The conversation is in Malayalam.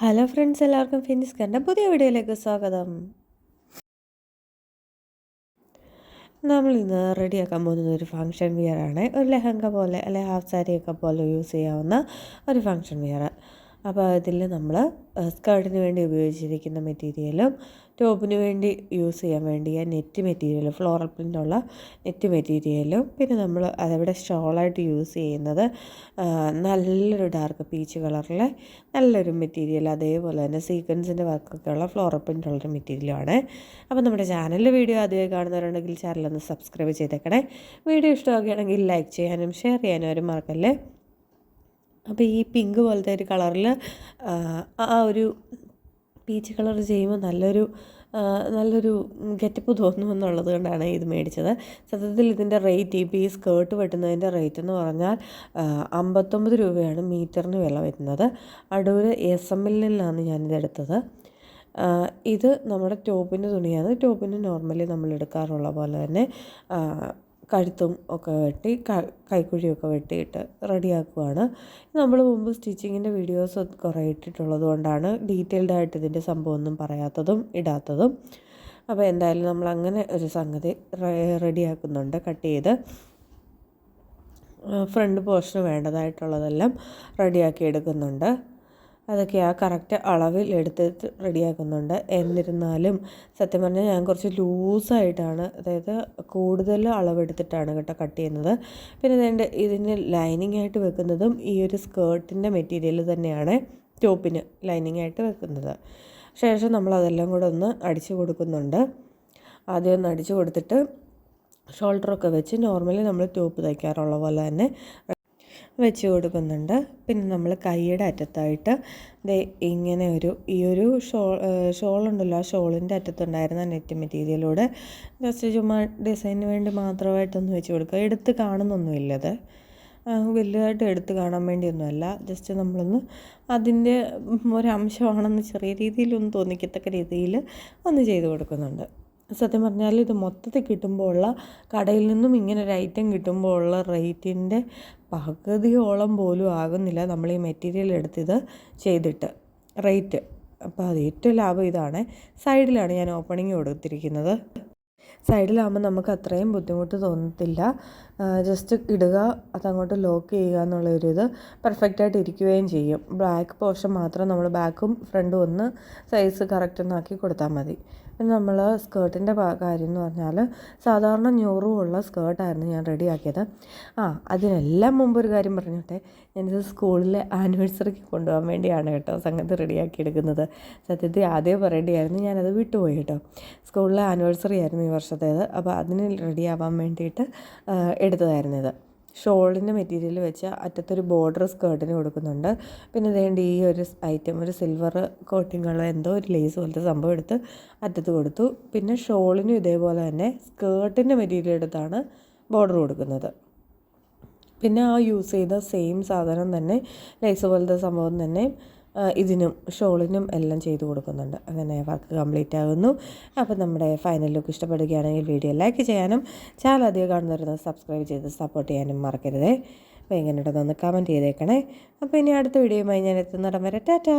ഹലോ ഫ്രണ്ട്സ് എല്ലാവർക്കും ഫിനിസ് കണ്ട പുതിയ വീഡിയോയിലേക്ക് സ്വാഗതം. നമ്മൾ ഇന്ന് റെഡിയാക്കാൻ പോകുന്നത് ഒരു ഫങ്ഷൻ വിയർ ആണ്. ഒരു ലെഹങ്ക പോലെ അല്ലെ ഹാഫ് സാരിയൊക്കെ പോലെ യൂസ് ചെയ്യാവുന്ന ഒരു ഫങ്ഷൻ വിയർ. അപ്പോൾ അതിൽ നമ്മൾ സ്കേർട്ടിന് വേണ്ടി ഉപയോഗിച്ചിരിക്കുന്ന മെറ്റീരിയലും ടോപ്പിന് വേണ്ടി യൂസ് ചെയ്യാൻ വേണ്ടിയ നെറ്റ് മെറ്റീരിയൽ ഫ്ലോറൽ പ്രിന്റുള്ള നെറ്റ് മെറ്റീരിയലും പിന്നെ നമ്മൾ അതവിടെ ഷോളായിട്ട് യൂസ് ചെയ്യുന്നത് നല്ലൊരു ഡാർക്ക് പീച്ച് കളറിലെ നല്ലൊരു മെറ്റീരിയൽ അതേപോലെ തന്നെ സീക്വൻസിന്റെ വർക്കൊക്കെ ഉള്ള ഫ്ലോറൽ പ്രിന്റുള്ളൊരു മെറ്റീരിയലാണ് അപ്പോൾ നമ്മുടെ ചാനലിൽ വീഡിയോ ആദ്യമായി കാണുന്നവരുണ്ടെങ്കിൽ ചാനലൊന്ന് സബ്സ്ക്രൈബ് ചെയ്തേക്കണേ. വീഡിയോ ഇഷ്ടമാക്കുകയാണെങ്കിൽ ലൈക്ക് ചെയ്യാനും ഷെയർ ചെയ്യാനും ഒരു മറക്കല്ലേ? അപ്പോൾ ഈ പിങ്ക് പോലത്തെ ഒരു കളറിൽ ആ ഒരു പീച്ച് കളർ ചെയ്യുമ്പോൾ നല്ലൊരു നല്ലൊരു ഗെറ്റപ്പ് തോന്നുമെന്നുള്ളത് കൊണ്ടാണ് ഇത് മേടിച്ചത്. സത്യത്തിൽ ഇതിന്റെ റേറ്റ് ഇപ്പോൾ ഈ സ്കേർട്ട് വെട്ടുന്നതിന്റെ റേറ്റ് എന്ന് പറഞ്ഞാൽ അമ്പത്തൊമ്പത് രൂപയാണ് മീറ്ററിന് വില വരുന്നത്. അടൂർ എസ് എം എല്ലിൽ നിന്നാണ് ഞാനിത് എടുത്തത്. ഇത് നമ്മുടെ ടോപ്പിന്റെ തുണിയാണ്. ടോപ്പിന് നോർമലി നമ്മൾ എടുക്കാറുള്ള പോലെ തന്നെ കഴുത്തും ഒക്കെ വെട്ടി കൈക്കുഴിയൊക്കെ വെട്ടിയിട്ട് റെഡിയാക്കുവാണ്. നമ്മൾ മുമ്പ് സ്റ്റിച്ചിങ്ങിന്റെ വീഡിയോസ് കുറേ ഇട്ടിട്ടുള്ളത് കൊണ്ടാണ് ഡീറ്റെയിൽഡ് ആയിട്ട് ഇതിന്റെ സംഭവമൊന്നും പറയാത്തതും ഇടാത്തതും. അപ്പോൾ എന്തായാലും നമ്മൾ അങ്ങനെ ഒരു സംഗതി റെഡിയാക്കുന്നുണ്ട് കട്ട് ചെയ്ത്. ഫ്രണ്ട് പോർഷന് വേണ്ടതായിട്ടുള്ളതെല്ലാം റെഡിയാക്കി എടുക്കുന്നുണ്ട്. അതൊക്കെ ആ കറക്റ്റ് അളവിൽ എടുത്ത് റെഡിയാക്കുന്നുണ്ട്. എന്നിരുന്നാലും സത്യം പറഞ്ഞാൽ ഞാൻ കുറച്ച് ലൂസായിട്ടാണ് അതായത് കൂടുതൽ അളവെടുത്തിട്ടാണ് കേട്ടോ കട്ട് ചെയ്യുന്നത്. പിന്നെ ഇതിന്റെ ഇതിന് ലൈനിങ് ആയിട്ട് വെക്കുന്നതും ഈ ഒരു സ്കേർട്ടിന്റെ മെറ്റീരിയൽ തന്നെയാണ് ടോപ്പിന് ലൈനിങ് ആയിട്ട് വെക്കുന്നത്. ശേഷം നമ്മൾ അതെല്ലാം കൂടെ ഒന്ന് അടിച്ചു കൊടുക്കുന്നുണ്ട്. ആദ്യം ഒന്ന് അടിച്ചു കൊടുത്തിട്ട് ഷോൾഡറൊക്കെ വെച്ച് നോർമലി നമ്മൾ ടോപ്പ് തയ്ക്കാറുള്ള പോലെ തന്നെ വെച്ച് കൊടുക്കുന്നുണ്ട്. പിന്നെ നമ്മൾ കൈയുടെ അറ്റത്തായിട്ട് ദേ ഇങ്ങനെ ഒരു ഈ ഒരു ഷോൾ ഷോളുണ്ടല്ലോ ആ ഷോളിന്റെ അറ്റത്തുണ്ടായിരുന്ന നെറ്റ് മെറ്റീരിയലൂടെ ജസ്റ്റ് ചുമ്മാ ഡിസൈനിന് വേണ്ടി മാത്രമായിട്ടൊന്ന് വെച്ച് കൊടുക്കുക. എടുത്ത് കാണുന്നൊന്നുമില്ലത്. വലുതായിട്ട് എടുത്ത് കാണാൻ വേണ്ടിയൊന്നുമല്ല. ജസ്റ്റ് നമ്മളൊന്ന് അതിന്റെ ഒരംശമാണെന്ന് ചെറിയ രീതിയിലൊന്ന് തോന്നിക്കത്തക്ക രീതിയിൽ ഒന്ന് ചെയ്ത് കൊടുക്കുന്നുണ്ട്. സത്യം പറഞ്ഞാൽ ഇത് മൊത്തത്തിൽ കിട്ടുമ്പോൾ ഉള്ള കടയിൽ നിന്നും ഇങ്ങനെ ഒരു ഐറ്റം കിട്ടുമ്പോൾ ഉള്ള റേറ്റിന്റെ പകുതിയോളം പോലും ആകുന്നില്ല നമ്മൾ ഈ മെറ്റീരിയൽ എടുത്തിത് ചെയ്തിട്ട്. റേറ്റ് അപ്പോൾ അത് ഏറ്റവും ലാഭം ഇതാണ്. സൈഡിലാണ് ഞാൻ ഓപ്പണിങ് കൊടുത്തിരിക്കുന്നത്. സൈഡിലാകുമ്പോൾ നമുക്ക് അത്രയും ബുദ്ധിമുട്ട് തോന്നത്തില്ല. ജസ്റ്റ് ഇടുക അതങ്ങോട്ട് ലോക്ക് ചെയ്യുക എന്നുള്ളൊരു ഇത് പെർഫെക്റ്റായിട്ട് ഇരിക്കുകയും ചെയ്യും. ബ്ലാക്ക് പോർഷൻ മാത്രം നമ്മൾ ബാക്കും ഫ്രണ്ടും ഒന്ന് സൈസ് കറക്റ്റ് ഒന്നാക്കി കൊടുത്താൽ മതി. പിന്നെ നമ്മൾ സ്കേർട്ടിന്റെ കാര്യം എന്ന് പറഞ്ഞാൽ സാധാരണ ഞൂറുമുള്ള സ്കേർട്ടായിരുന്നു ഞാൻ റെഡിയാക്കിയത് ആ അതിനെല്ലാം മുമ്പ് ഒരു കാര്യം പറഞ്ഞോട്ടെ. ഞാനിത് സ്കൂളിലെ ആനിവേഴ്സറിക്ക് കൊണ്ടുപോകാൻ വേണ്ടിയാണ് കേട്ടോ സംഗതി റെഡിയാക്കി എടുക്കുന്നത്. സത്യത്തിൽ ആദ്യം പറയേണ്ടിയായിരുന്നു ഞാനത് വിട്ടുപോയി കേട്ടോ. സ്കൂളിലെ ആനിവേഴ്സറി ആയിരുന്നു ഈ വർഷത്തേത്. അപ്പോൾ അതിന് റെഡിയാവാൻ വേണ്ടിയിട്ട് എടുത്തതായിരുന്നു ഇത്. ഷോളിന്റെ മെറ്റീരിയൽ വെച്ച് അറ്റത്തൊരു ബോർഡർ സ്കേർട്ടിന് കൊടുക്കുന്നുണ്ട്. പിന്നെ വേണ്ടി ഈ ഒരു ഐറ്റം ഒരു സിൽവർ കോട്ടിങ്ങുള്ള എന്തോ ഒരു ലേസ് പോലത്തെ സംഭവം എടുത്ത് അറ്റത്ത് കൊടുത്തു. പിന്നെ ഷോളിനും ഇതേപോലെ തന്നെ സ്കേർട്ടിന്റെ മെറ്റീരിയൽ എടുത്താണ് ബോർഡർ കൊടുക്കുന്നത്. പിന്നെ ആ യൂസ് ചെയ്ത സെയിം സാധനം തന്നെ ലൈസ് പോലത്തെ സംഭവം തന്നെ ഇതിനും ഷോളിനും എല്ലാം ചെയ്തു കൊടുക്കുന്നുണ്ട്. അങ്ങനെ വർക്ക് കംപ്ലീറ്റ് ആകുന്നു. അപ്പോൾ നമ്മുടെ ഫൈനൽ ലുക്ക് ഇഷ്ടപ്പെടുകയാണെങ്കിൽ വീഡിയോ ലൈക്ക് ചെയ്യാനും ചാനൽ അധികം കാണുന്നവരുന്നത് സബ്സ്ക്രൈബ് ചെയ്ത് സപ്പോർട്ട് ചെയ്യാനും മറക്കരുതേ. അപ്പോൾ എങ്ങനെയുണ്ടെന്നൊന്ന് കമന്റ് ചെയ്തേക്കണേ. അപ്പോൾ ഇനി അടുത്ത വീഡിയോയുമായി ഞാൻ എത്തുന്നിടം വരെ ടാറ്റാ!